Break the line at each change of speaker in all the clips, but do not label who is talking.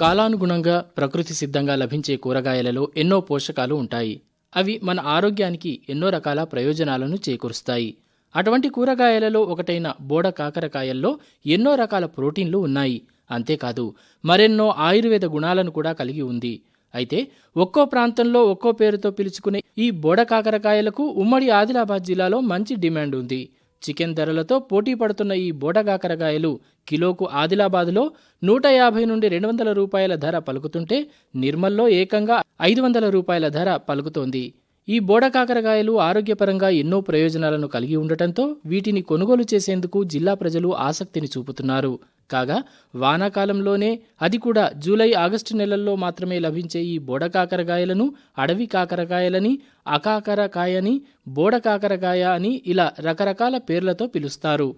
కాలానుగుణంగా ప్రకృతి సిద్ధంగా లభించే కూరగాయలలో ఎన్నో పోషకాలు ఉంటాయి. అవి మన ఆరోగ్యానికి ఎన్నో రకాల ప్రయోజనాలను చేకూరుస్తాయి. అటువంటి కూరగాయలలో ఒకటైన బోడ కాకరకాయల్లో ఎన్నో రకాల ప్రోటీన్లు ఉన్నాయి. అంతేకాదు మరెన్నో ఆయుర్వేద గుణాలను కూడా కలిగి ఉంది. అయితే ఒక్కో ప్రాంతంలో ఒక్కో పేరుతో పిలుచుకునే ఈ బోడ కాకరకాయలకు ఉమ్మడి ఆదిలాబాద్ జిల్లాలో మంచి డిమాండ్ ఉంది. చికెన్ ధరలతో పోటీ పడుతున్న ఈ బోటగాకరకాయలు కిలోకు ఆదిలాబాద్లో నూట యాభై నుండి రెండు వందల రూపాయల ధర పలుకుతుంటే నిర్మల్లో ఏకంగా ఐదు వందల రూపాయల ధర పలుకుతోంది. ఈ బోడ కాకరకాయలు ఆరోగ్యపరంగా ఎన్నో ప్రయోజనాలను కలిగి ఉండటంతో వీటిని కొనుగోలు చేసేందుకు జిల్లా ప్రజలు ఆసక్తిని చూపుతున్నారు. కాగా వానాకాలంలోనే అది కూడా జూలై ఆగస్టు నెలల్లో మాత్రమే లభించే ఈ బోడ కాకరకాయలను అడవి కాకరకాయలని అకాకరకాయని బోడ కాకరకాయ అని ఇలా రకరకాల పేర్లతో పిలుస్తారు.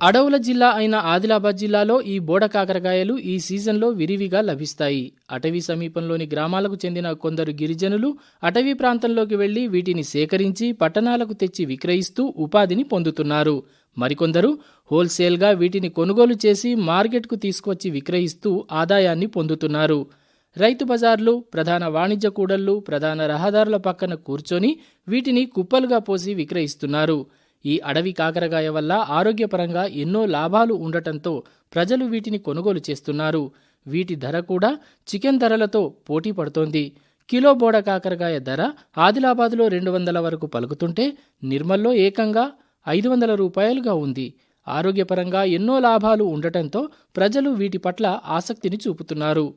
అడవుల జిల్లా అయిన ఆదిలాబాద్ జిల్లాలో ఈ బోడ కాకరకాయలు ఈ సీజన్లో విరివిగా లభిస్తాయి. అటవీ సమీపంలోని గ్రామాలకు చెందిన కొందరు గిరిజనులు అటవీ ప్రాంతంలోకి వెళ్ళి వీటిని సేకరించి పట్టణాలకు తెచ్చి విక్రయిస్తూ ఉపాధిని పొందుతున్నారు. మరికొందరు హోల్సేల్గా వీటిని కొనుగోలు చేసి మార్కెట్కు తీసుకొచ్చి విక్రయిస్తూ ఆదాయాన్ని పొందుతున్నారు. రైతు బజార్లు ప్రధాన వాణిజ్య కూడళ్ళు ప్రధాన రహదారుల పక్కన కూర్చొని వీటిని కుప్పలుగా పోసి విక్రయిస్తున్నారు. ఈ అడవి కాకరకాయ వల్ల ఆరోగ్యపరంగా ఎన్నో లాభాలు ఉండటంతో ప్రజలు వీటిని కొనుగోలు చేస్తున్నారు. వీటి ధర కూడా చికెన్ ధరలతో పోటీ పడుతోంది. కిలో బోడ కాకరకాయ ధర ఆదిలాబాద్లో రెండు వందల వరకు పలుకుతుంటే నిర్మల్లో ఏకంగా ఐదు వందల రూపాయలుగా ఉంది. ఆరోగ్యపరంగా ఎన్నో లాభాలు ఉండటంతో ప్రజలు వీటి పట్ల ఆసక్తిని చూపుతున్నారు.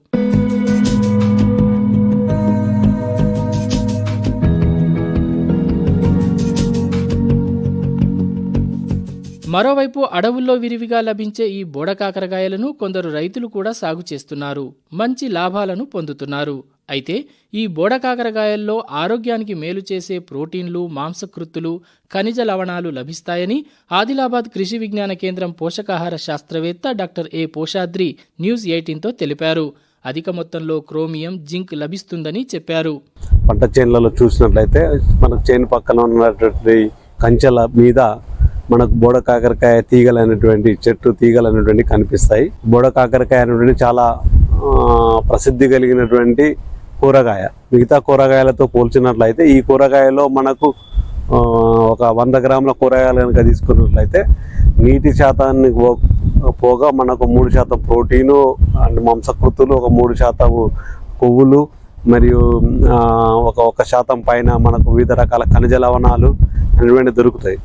మరోవైపు అడవుల్లో విరివిగా లభించే ఈ బోడ కాకరకాయలను కొందరు రైతులు కూడా సాగు చేస్తున్నారు. మంచి లాభాలను పొందుతున్నారు. అయితే ఈ బోడ కాకరకాయల్లో ఆరోగ్యానికి మేలు చేసే ప్రోటీన్లు మాంసకృత్తులు ఖనిజ లవణాలు లభిస్తాయని ఆదిలాబాద్ కృషి విజ్ఞాన కేంద్రం పోషకాహార శాస్త్రవేత్త డాక్టర్ ఏ పోషాద్రి న్యూస్ ఎయిటీన్తో తెలిపారు. అధిక మొత్తంలో క్రోమియం జింక్ లభిస్తుందని చెప్పారు.
పంట చేనులలో చూసినట్లయితే మన చేను పక్కన ఉన్నటువంటి కంచెల మీద మనకు బోడ కాకరకాయ తీగలు అనేటువంటి చెట్టు తీగలు అనేటువంటి కనిపిస్తాయి. బోడ కాకరకాయ అనేటువంటి చాలా ప్రసిద్ధి కలిగినటువంటి కూరగాయ. మిగతా కూరగాయలతో పోల్చినట్లయితే ఈ కూరగాయలో మనకు ఒక వంద గ్రాముల కూరగాయలు కనుక తీసుకున్నట్లయితే నీటి శాతాన్ని పో- పోగా మనకు మూడు శాతం ప్రోటీను అండ్ మాంసకృతులు ఒక మూడు శాతం కొవ్వులు మరియు ఒక ఒక శాతం పైన మనకు వివిధ రకాల ఖనిజ లవణాలు అనేటువంటి దొరుకుతాయి.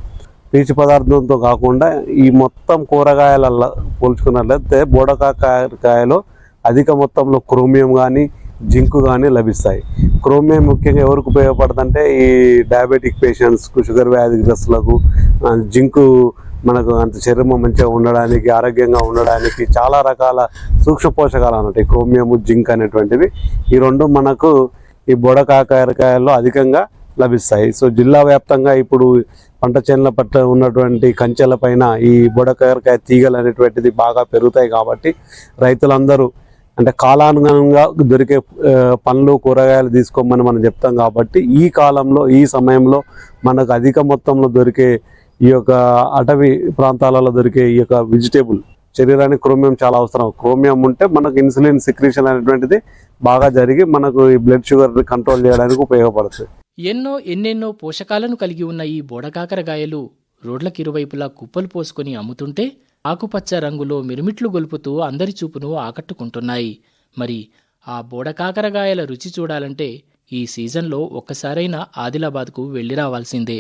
పీచు పదార్థంతో కాకుండా ఈ మొత్తం కూరగాయలల్లో పోల్చుకున్నట్లయితే బోడకాకాయలో అధిక మొత్తంలో క్రోమియం కానీ జింకు కానీ లభిస్తాయి. క్రోమియం ముఖ్యంగా ఎవరికి ఉపయోగపడుతుందంటే ఈ డయాబెటిక్ పేషెంట్స్కు షుగర్ వ్యాధిగ్రస్తులకు ఆ, జింకు మనకు అంత చర్మం మంచిగా ఉండడానికి ఆరోగ్యంగా ఉండడానికి చాలా రకాల సూక్ష్మ పోషకాలు అన్నట్టు ఈ క్రోమియము జింక్ అనేటువంటివి. ఈ రెండు మనకు ఈ బొడకాకరకాయల్లో అధికంగా లభిస్తాయి. సో జిల్లా వ్యాప్తంగా ఇప్పుడు పంట చేనుల పట్ల ఉన్నటువంటి కంచెల పైన ఈ బుడకరకాయ తీగలు అనేటువంటిది బాగా పెరుగుతాయి కాబట్టి రైతులందరూ అంటే కాలానుగుణంగా దొరికే పండ్లు కూరగాయలు తీసుకోమని మనం చెప్తాం కాబట్టి ఈ కాలంలో ఈ సమయంలో మనకు అధిక మొత్తంలో దొరికే ఈ యొక్క అటవీ ప్రాంతాలలో దొరికే ఈ యొక్క వెజిటేబుల్ శరీరానికి క్రోమియం చాలా అవసరం. క్రోమియం ఉంటే మనకు ఇన్సులిన్ సిక్రీషన్ అనేటువంటిది బాగా జరిగి మనకు ఈ బ్లడ్ షుగర్ కంట్రోల్ చేయడానికి ఉపయోగపడుతుంది.
ఎన్నో ఎన్నెన్నో పోషకాలను కలిగి ఉన్న ఈ బోడకాకరగాయలు రోడ్లకు ఇరువైపులా కుప్పలు పోసుకొని అమ్ముతుంటే ఆకుపచ్చ రంగులో మిరుమిట్లు గొలుపుతూ అందరి చూపును ఆకట్టుకుంటున్నాయి. మరి ఆ బోడకాకరగాయల రుచి చూడాలంటే ఈ సీజన్లో ఒక్కసారైనా ఆదిలాబాద్కు వెళ్ళి రావాల్సిందే.